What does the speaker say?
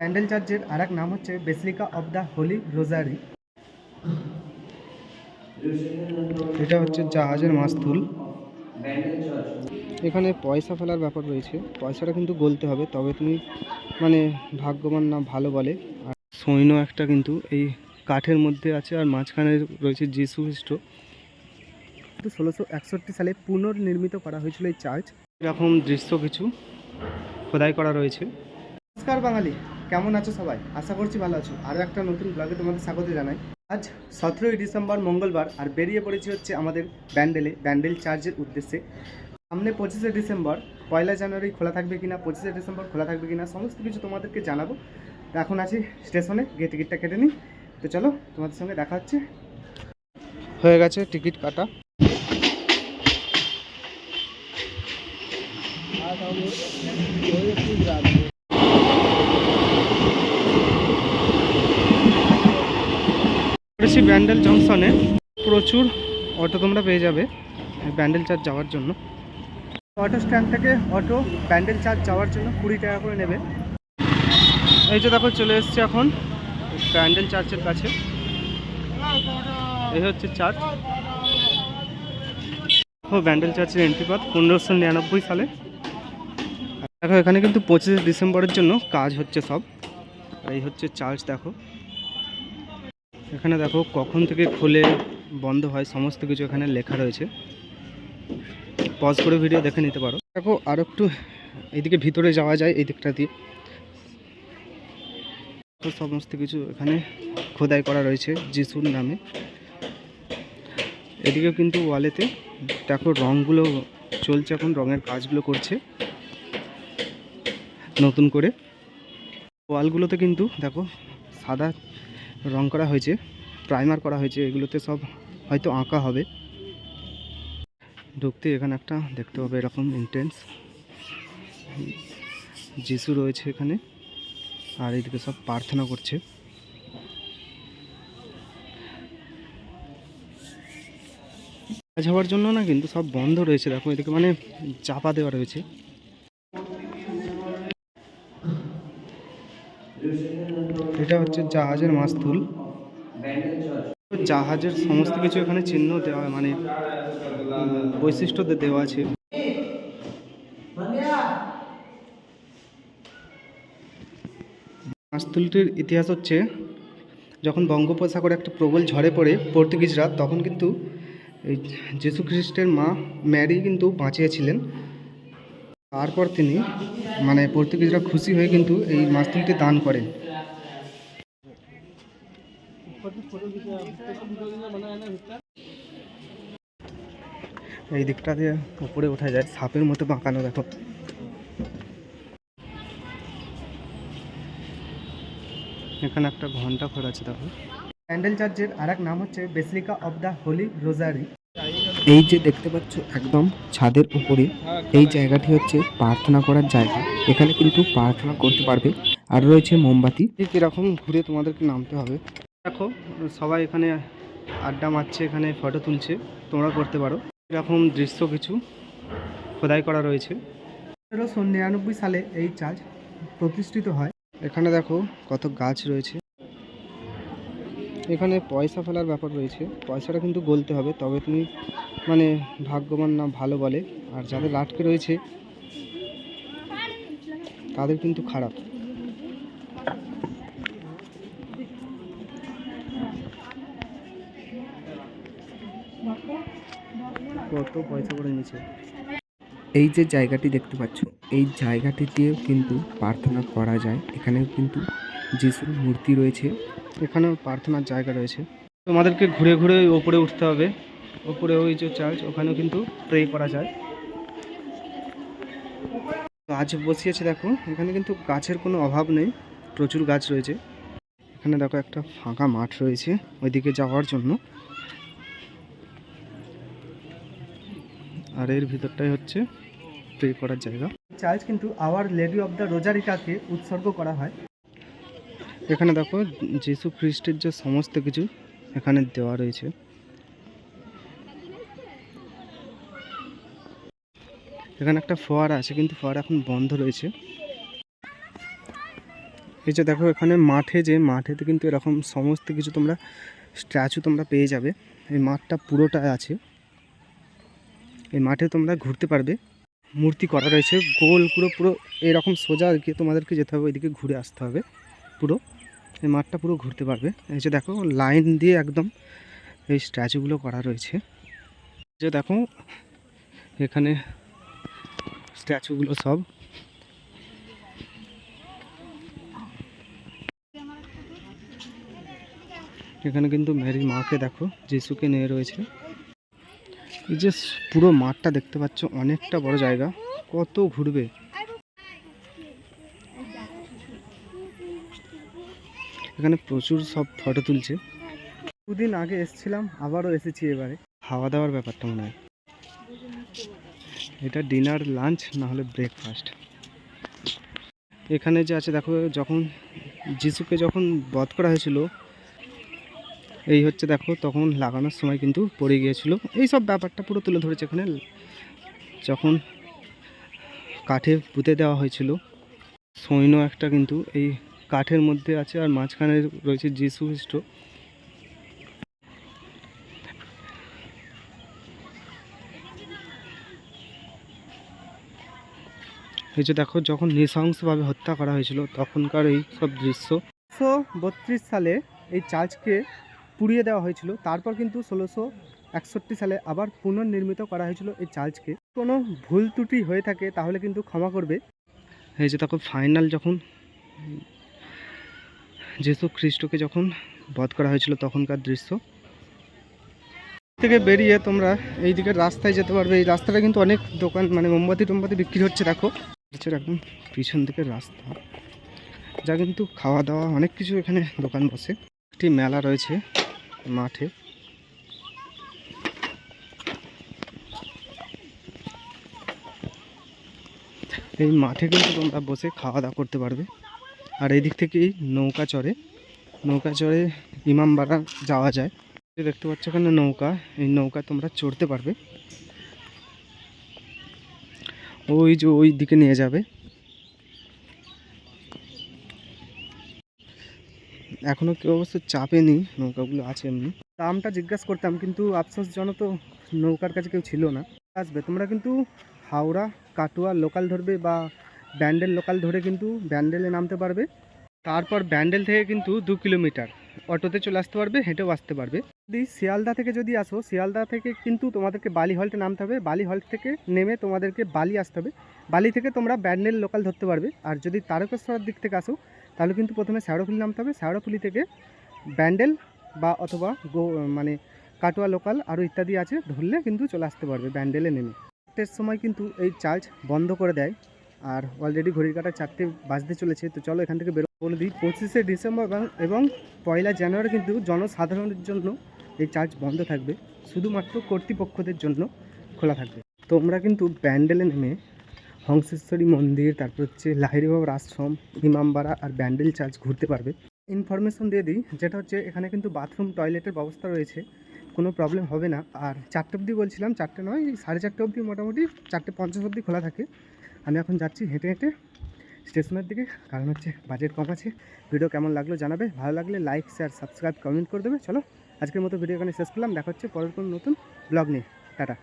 প্যান্ডেল চার্চের আর এক নাম হচ্ছে Basilica of the Holy Rosary. এটা হচ্ছে জাহাজের মাস্তুল। এখানে পয়সা ফেলার ব্যাপার রয়েছে। পয়সাটা কিন্তু গলতে হবে, তবে তুমি মানে ভাগ্যবান না ভালো বলে। আর সৈন্য একটা কিন্তু এই কাঠের মধ্যে আছে, আর মাঝখানে রয়েছে যিশু খ্রিস্ট। কিন্তু ষোলোশো একষট্টি সালে পুনর্নির্মিত করা হয়েছিল এই চার্চ। এরকম দৃশ্য কিছু খোদাই করা রয়েছে। নমস্কার বাঙালি। কেমন আছো সবাই? আশা করছি ভালো আছো। আরও একটা নতুন ব্লগে তোমাদের স্বাগত জানাই। আজ সতেরোই ডিসেম্বর মঙ্গলবার আর বেরিয়ে পড়েছি হচ্ছে আমাদের ব্যান্ডেলে, ব্যান্ডেল চার্জের উদ্দেশ্যে। সামনে পঁচিশে ডিসেম্বর, পয়লা জানুয়ারি খোলা থাকবে কিনা, পঁচিশে ডিসেম্বর খোলা থাকবে কিনা, সমস্ত কিছু তোমাদেরকে জানাব। এখন আছি স্টেশনে, গিয়ে টিকিটটা কেটে নিই। তো চলো, তোমাদের সঙ্গে দেখা হচ্ছে। হয়ে গেছে টিকিট কাটা। করেছি ব্যান্ডেল জংশনে প্রচুর অটো তোমরা পেয়ে যাবে ব্যান্ডেল চার্জ যাওয়ার জন্য। অটো স্ট্যান্ড থেকে অটো, ব্যান্ডেল চার্জ যাওয়ার জন্য কুড়ি টাকা করে নেবে। এই যে দেখো, চলে এসছি এখন ব্যান্ডেল চার্চের কাছে। এই হচ্ছে চার্চ। দেখো, ব্যান্ডেল চার্চের এন্ট্রি পনেরোশো নিরানব্বই সালে। দেখো, এখানে কিন্তু পঁচিশে ডিসেম্বরের জন্য কাজ হচ্ছে সব। এই হচ্ছে চার্চ, দেখো। এখানে দেখো কখন থেকে খুলে, বন্ধ হয়, সমস্ত কিছু এখানে লেখা রয়েছে। পজ করে ভিডিও দেখে নিতে পারো। দেখো আর একটু এইদিকে ভিতরে যাওয়া যায়, এই দিকটা দিয়ে। সমস্ত কিছু এখানে খোদাই করা রয়েছে, যিশুর নামে। এদিকে কিন্তু ওয়ালেতে দেখো রঙগুলো চলছে এখন, রঙের কাজগুলো করছে। নতুন করে। ওয়ালগুলোতে কিন্তু দেখো সাদা রং করা হয়েছে প্রাইমার করা হয়েছে, এগুলোতে সব হয়তো আঁকা হবে। ঢুকতে এখানে একটা দেখতে হবে এরকম ইন্টেন্স যিশু রয়েছে এখানে, আর এদিকে সব প্রার্থনা করছে। কাজ হওয়ার জন্য না কিন্তু সব বন্ধ রয়েছে, দেখো এদিকে মানে চাপা দেওয়া রয়েছে। এটা হচ্ছে জাহাজের মাস্তুল। জাহাজের সমস্ত কিছু এখানে চিহ্ন দেওয়া মানে বৈশিষ্ট্য দেওয়া আছে। মাস্তুলটির ইতিহাস হচ্ছে, যখন বঙ্গোপসাগরে একটা প্রবল ঝড়ে পড়ে পর্তুগিজরা, তখন কিন্তু যীশু খ্রিস্টের মা ম্যারি কিন্তু বাঁচিয়েছিলেন। তারপর তিনি মানে পর্তুগিজরা খুশি হয়ে কিন্তু এই মাস্তুলটি দান করেন এই দিকটা দিয়ে উপরে ওঠা যায় সাপের মতো বাঁকানো দেখো। এখানে একটা ঘণ্টা ঘর আছে দেখো। প্যান্ডেল চার্চের আর এক নাম হচ্ছে Basilica of the Holy Rosary. এই যে দেখতে পাচ্ছ, একদম ছাদের উপরে, এই জায়গাটি হচ্ছে প্রার্থনা করার জায়গা। এখানে কিন্তু প্রার্থনা করতে পারবে। আর রয়েছে মোমবাতি। ঠিক এরকম ঘুরে তোমাদেরকে নামতে হবে? দেখো, সবাই এখানে আড্ডা মারছে, এখানে ফটো তুলছে। তোমরা করতে পারো। এরকম দৃশ্য কিছু খোদাই করা রয়েছে। তেরোশো নিরানব্বই সালে এই চার্চ প্রতিষ্ঠিত হয়। এখানে দেখো কত গাছ রয়েছে। এখানে পয়সা ফেলার ব্যাপার রয়েছে। পয়সাটা কিন্তু গলতে হবে, তবে তুমি মানে ভাগ্যবান না, ভালো বলে। আর যাদের আটকে রয়েছে, তাদের কিন্তু খারাপ। কত পয়সা করে নিচ্ছে এই যে জায়গাটি দেখতে পাচ্ছ, এই জায়গাটি জায়গাটিতেও কিন্তু প্রার্থনা করা যায়। এখানেও কিন্তু যিশুর মূর্তি রয়েছে। এখানেও প্রার্থনার জায়গা রয়েছে। তোমাদেরকে ঘুরে ঘুরে ওপরে উঠতে হবে। ওপরে ওই যে চার্চ ওখানেও কিন্তু প্রে করা যায়। গাছ বসিয়েছে দেখো, এখানে কিন্তু গাছের কোনো অভাব নেই, প্রচুর গাছ রয়েছে। এখানে দেখো একটা ফাঁকা মাঠ রয়েছে ওইদিকে যাওয়ার জন্য। আর এর ভিতরটাই হচ্ছে প্রে করার জায়গা। চার্চ কিন্তু আওয়ার লেডি অফ দ্য রোজারিকাকে উৎসর্গ করা হয়। এখানে দেখো যিশু খ্রিস্টের যে সমস্ত কিছু এখানে দেওয়া রয়েছে। এখানে একটা ফোয়ারা আছে, কিন্তু ফোয়ারা এখন বন্ধ রয়েছে। এই যে দেখো, এখানে মাঠে যে, মাঠেতে কিন্তু এরকম সমস্ত কিছু তোমরা, স্ট্যাচু তোমরা পেয়ে যাবে। এই মাঠটা পুরোটা আছে। এই মাঠে তোমরা ঘুরতে পারবে। মূর্তি করা রয়েছে, গোল পুরো পুরো এরকম সোজা তোমাদেরকে যেতে হবে, ওইদিকে ঘুরে আসতে হবে পুরো। এই মাঠটা পুরো ঘুরতে পারবে। এই যে দেখো, লাইন দিয়ে একদম এই স্ট্যাচুগুলো করা রয়েছে। যে দেখো, এখানে স্ট্যাচুগুলো সব। এখানে কিন্তু মেরি মাকে দেখো, যিশুকে নিয়ে রয়েছে। এই যে পুরো মাঠটা দেখতে পাচ্ছ, অনেকটা বড় জায়গা, কত ঘুরবে। এখানে প্রচুর সব ফটো তুলছে। দুদিন আগে এসেছিলাম, আবারও এসেছি এবারে। খাওয়া দাওয়ার ব্যাপারটা মনে হয়। এটা ডিনার লাঞ্চ না হলে ব্রেকফাস্ট এখানে যে আছে, দেখো, যখন যিশুকে যখন বধ করা হয়েছিল, এই হচ্ছে, দেখো, তখন লাগানোর সময় কিন্তু পড়ে গিয়েছিল। এই সব ব্যাপারটা পুরো তুলে ধরেছে এখানে। যখন কাঠে পুঁতে দেওয়া হয়েছিল, সৈন্য একটা কিন্তু এই কাঠের মধ্যে আছে আর মাঝখানে রয়েছে যিশু খ্রিস্ট। এই যে দেখো, যখন নৃশংসভাবে হত্যা করা হয়েছিল, তখনকার এই সব দৃশ্য। ষোলোশো বত্রিশ সালে এই চার্চকে পুড়িয়ে দেওয়া হয়েছিল। তারপর কিন্তু ষোলোশো একষট্টি সালে আবার পুনর্নির্মিত করা হয়েছিল এই চার্চকে। কোনো ভুল ত্রুটি হয়ে থাকে, তাহলে কিন্তু ক্ষমা করবে। এই যে দেখো, ফাইনাল যখন যেসু খ্রিস্টকে যখন বধ করা হয়েছিল তখনকার দৃশ্য। থেকে বেরিয়ে তোমরা এই দিকের রাস্তায় যেতে পারবে। এই রাস্তাটা কিন্তু অনেক দোকান মানে মোমবাতি টোমবাতি বিক্রি হচ্ছে, দেখো। একদম পিছন দিকের রাস্তা। যা কিন্তু খাওয়া দাওয়া, অনেক কিছু এখানে দোকান বসে। একটি মেলা রয়েছে মাঠে। এই মাঠে কিন্তু তোমরা বসে খাওয়া দাওয়া করতে পারবে। আর এদিক দিক থেকেই নৌকা চড়ে নৌকা চড়ে ইমামবাড়া যাওয়া যায়। দেখতে পাচ্ছ এখানে নৌকা, এই নৌকা তোমরা চড়তে পারবে। ওই যে ওই দিকে নিয়ে যাবে। এখনও কেউ অবশ্য চাপেনি নৌকাগুলো আছে এমনি। দামটা জিজ্ঞাসা করতাম, কিন্তু আফসোসজনক তো নৌকার কাছে কেউ ছিল না। আসবে, তোমরা কিন্তু হাওড়া, কাটোয়া, লোকাল ধরবে বা ব্যান্ডেল লোকাল ধরে কিন্তু ব্যান্ডেলে নামতে পারবে। তারপর ব্যান্ডেল থেকে কিন্তু দু কিলোমিটার। অটোতে চলে আসতে পারবে, হেঁটেও আসতে পারবে। যদি শিয়ালদা থেকে যদি আসো, শিয়ালদা থেকে কিন্তু তোমাদেরকে বালি হল্টে নামতে হবে। বালি হল্ট থেকে নেমে তোমাদেরকে বালি আসতে হবে। বালি থেকে তোমরা ব্যান্ডেল লোকাল ধরতে পারবে। আর যদি তারকেশ্বরের দিক থেকে আসো, তাহলে কিন্তু প্রথমে শ্যাওড়াফুলি নামতে হবে। শ্যাওড়াফুলি থেকে ব্যান্ডেল বা অথবা গো মানে কাটোয়া লোকাল আরও ইত্যাদি আছে, ধরলে কিন্তু চলে আসতে পারবে ব্যান্ডেলে নেমে। সময় কিন্তু এই চার্জ বন্ধ করে দেয়। আর অলরেডি ঘড়ির কাটা চারটে বাজতে চলেছে, তো চলো এখান থেকে বেরো বলে দিই, পঁচিশে ডিসেম্বর এবং- পয়লা জানুয়ারি কিন্তু জনসাধারণের জন্য এই চার্জ বন্ধ থাকবে, শুধুমাত্র কর্তৃপক্ষদের জন্য খোলা থাকবে। তোমরা কিন্তু ব্যান্ডেলে নেমে হংসেশ্বরী মন্দির, তারপর হচ্ছে লাহিরি বাবার আশ্রম, ইমামবাড়া আর ব্যান্ডেল চার্চ ঘুরতে পারবে। ইনফরমেশন দিয়ে দিই, যেটা হচ্ছে এখানে কিন্তু বাথরুম টয়লেটের ব্যবস্থা রয়েছে, কোনো প্রবলেম হবে না। আর চারটে অবধি বলছিলাম, চারটে নয়, সাড়ে চারটে অবধি মোটামুটি, চারটে পঞ্চাশ অবধি খোলা থাকে। আমি এখন যাচ্ছি হেঁটে হেঁটে স্টেশনের দিকে, কারণ হচ্ছে বাজেট কম আছে। ভিডিও কেমন লাগল জানাবে। ভালো লাগলে লাইক শেয়ার সাবস্ক্রাইব কমেন্ট করে দেবে। চলো, আজকের মতো ভিডিও এখানে শেষ করলাম। দেখা হচ্ছে পরের কোনো নতুন ব্লগ নিয়ে। টাটা।